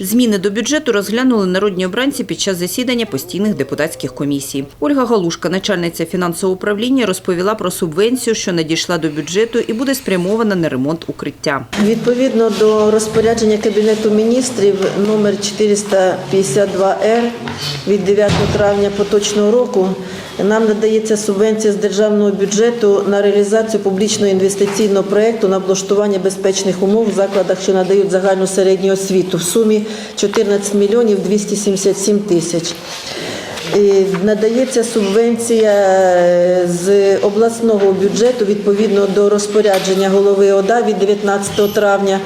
Зміни до бюджету розглянули народні обранці під час засідання постійних депутатських комісій. Ольга Галушка, начальниця фінансового управління, розповіла про субвенцію, що надійшла до бюджету і буде спрямована на ремонт укриття. Відповідно до розпорядження Кабінету міністрів номер 452-Р від 9 травня поточного року нам надається субвенція з державного бюджету на реалізацію публічного інвестиційного проєкту на облаштування безпечних умов в закладах, що надають загальну середню освіту в сумі 14 мільйонів 277 тисяч. Надається субвенція е, з обласного бюджету відповідно до розпорядження голови ОДА від 19 травня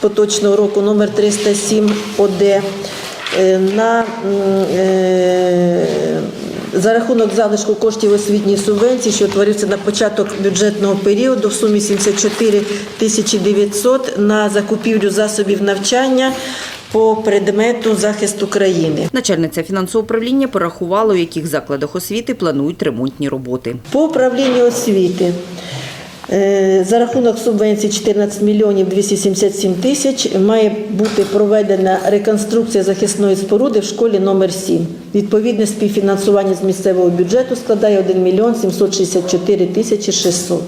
поточного року номер 307 ОД е, на е, за рахунок залишку коштів освітньої субвенції, що утворився на початок бюджетного періоду в сумі 74 тисячі 900 на закупівлю засобів навчання по предмету захист України. Начальниця фінансового управління порахувала, у яких закладах освіти планують ремонтні роботи. По управлінню освіти е, за рахунок субвенції 14 мільйонів 277 тисяч має бути проведена реконструкція захисної споруди в школі номер 7. Відповідне співфінансування з місцевого бюджету складає 1 мільйон 764 тисячі 600.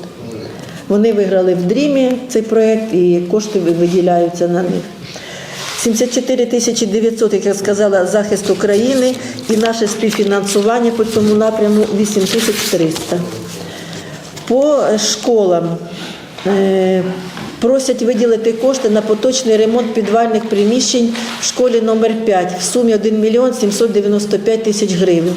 Вони виграли в дрімі цей проєкт і кошти виділяються на них. 74 тисячі 900, як я сказала, захист України і наше співфінансування по цьому напряму 8 тисяч 300. По школам е, просять виділити кошти на поточний ремонт підвальних приміщень в школі номер 5 в сумі 1 мільйон 795 тисяч гривень.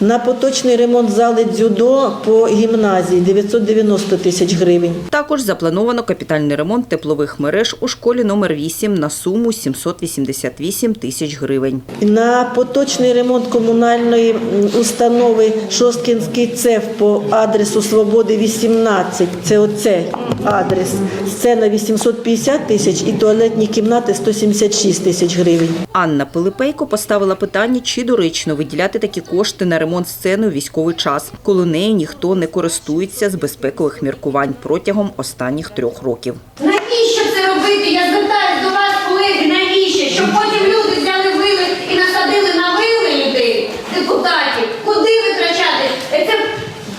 На поточний ремонт зали дзюдо по гімназії 990 тисяч гривень. Також заплановано капітальний ремонт теплових мереж у школі номер 8 на суму 788 тисяч гривень. На поточний ремонт комунальної установи Шосткінський цех по адресу Свободи 18, це оце адрес, це на 850 тисяч і туалетні кімнати 176 тисяч гривень. Анна Пилипейко поставила питання, чи доречно виділяти такі кошти на ремонт сцени у військовий час, коли нею ніхто не користується з безпекових міркувань протягом останніх трьох років. Навіщо це робити? Я звертаюся до вас, колеги, навіщо? Щоб потім люди взяли вили і насадили на вили людей, депутатів. Куди витрачати? Е, Це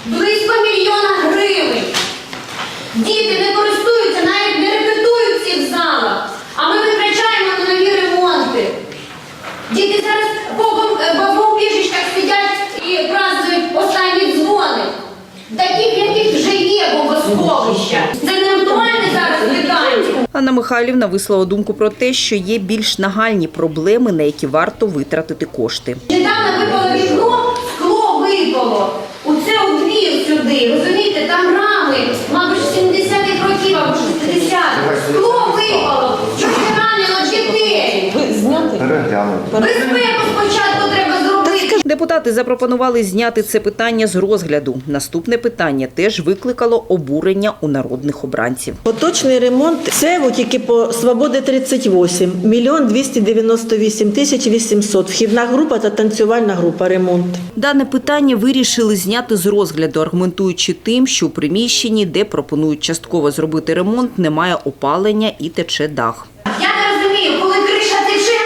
близько мільйона гривень. Діти не користуються, навіть не репетують в цих залах. А ми витрачаємо на нові ремонти. Діти зараз по бом- е, бо- в убіжищах сидять і празднують останні дзвони. Таких, яких вже є бомбосховища. Це не актуальне зараз питання. Анна Михайлівна висловила думку про те, що є більш нагальні проблеми, на які варто витратити кошти. Недавно випало вікно, скло випало. Оце у двір сюди. Розумієте, там рами, мабуть, 70-х років Депутати запропонували зняти це питання з розгляду. Наступне питання теж викликало обурення у народних обранців. Поточний ремонт це тільки по Свободи 38, мільйон 298 тисяч 800. Вхідна група та танцювальна група ремонт. Дане питання вирішили зняти з розгляду, аргументуючи тим, що у приміщенні, де пропонують частково зробити ремонт, немає опалення і тече дах. Я не розумію, коли криша тече,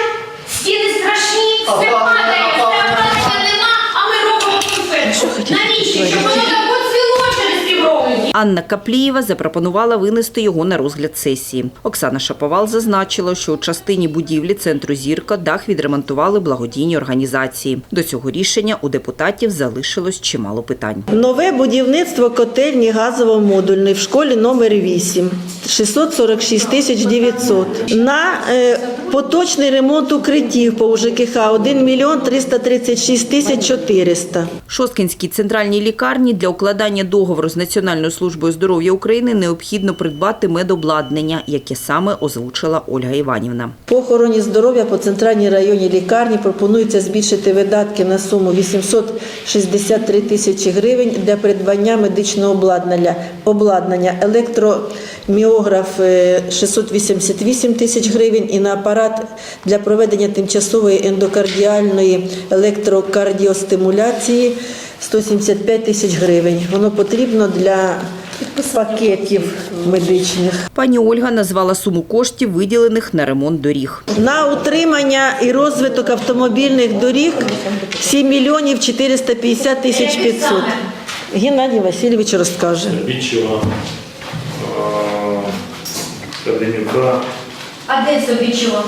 стіни страшні, все падає, все опалення нема, а ми робимо конфетку. Навіщо? Щоб воно так поцвіло через півроку. Анна Каплієва запропонувала винести його на розгляд сесії. Оксана Шаповал зазначила, що у частині будівлі центру Зірка дах відремонтували благодійні організації. До цього рішення у депутатів залишилось чимало питань. Нове будівництво котельні газово-модульної в школі номер 8 646 тисяч 900. На е, поточний ремонт укриттів по УЖКХ 1 мільйон 336 тисяч 400. Шосткінській центральній лікарні для укладання договору з Національною службою здоров'я України необхідно придбати медобладнання, яке саме озвучила Ольга Іванівна. По охороні здоров'я по центральній районній лікарні пропонується збільшити видатки на суму 863 тисячі гривень для придбання медичного обладнання, обладнання електроміограф е, 688 тисяч гривень і на апарат для проведення тимчасової ендокардіальної електрокардіостимуляції 175 тисяч гривень. Воно потрібно для пакетів медичних. Пані Ольга назвала суму коштів, виділених на ремонт доріг. На утримання і розвиток автомобільних доріг 7 мільйонів 450 тисяч 500. Геннадій Васильович розкаже. Бічева, Каденюка, А де собі чого?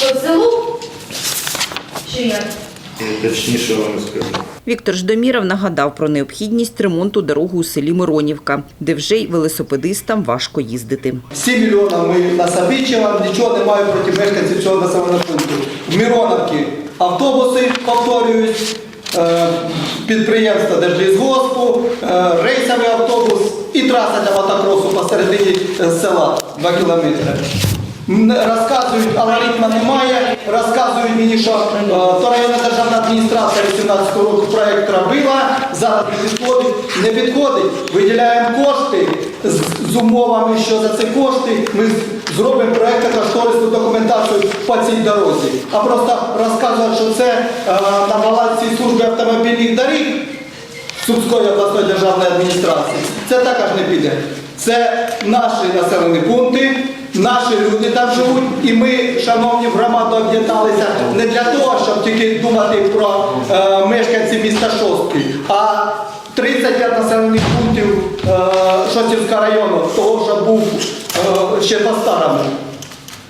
По селу? Чи як? Точніше вам не скажу. Віктор Ждоміров нагадав про необхідність ремонту дороги у селі Миронівка, де вже й велосипедистам важко їздити. 7 мільйонів ми на Сабічева, нічого не маю проти мешканців цього населеного пункту. В Мироновці автобуси, повторюють, е, підприємства Держлізгоспу, е, рейсовий автобус і траса для мотокросу посередині е, села 2 кілометри. Розказують, алгоритму немає, розказують мені, що е, то районна державна адміністрація 18 року проєкт робила, зараз не підходить, не підходить. Виділяємо кошти з, з умовами, що за ці кошти ми зробимо проєктно кошторисну документацію по цій дорозі. А просто розказувати, що це е, на балансі служби автомобільних доріг Сумської обласної державної адміністрації, це також не піде. Це наші населені пункти, наші люди там живуть, і ми, шановні в об'єдналися не для того, щоб тільки думати про е, мешканців міста Шостки, а 35 населених пунктів е, Шостівського району, того, що був е, ще по-старому.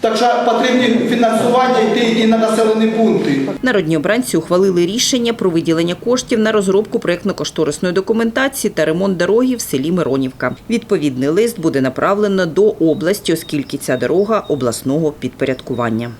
Так що потрібні фінансування йти і на населені пункти. Народні обранці ухвалили рішення про виділення коштів на розробку проєктно-кошторисної документації та ремонт дороги в селі Миронівка. Відповідний лист буде направлено до області, оскільки ця дорога обласного підпорядкування.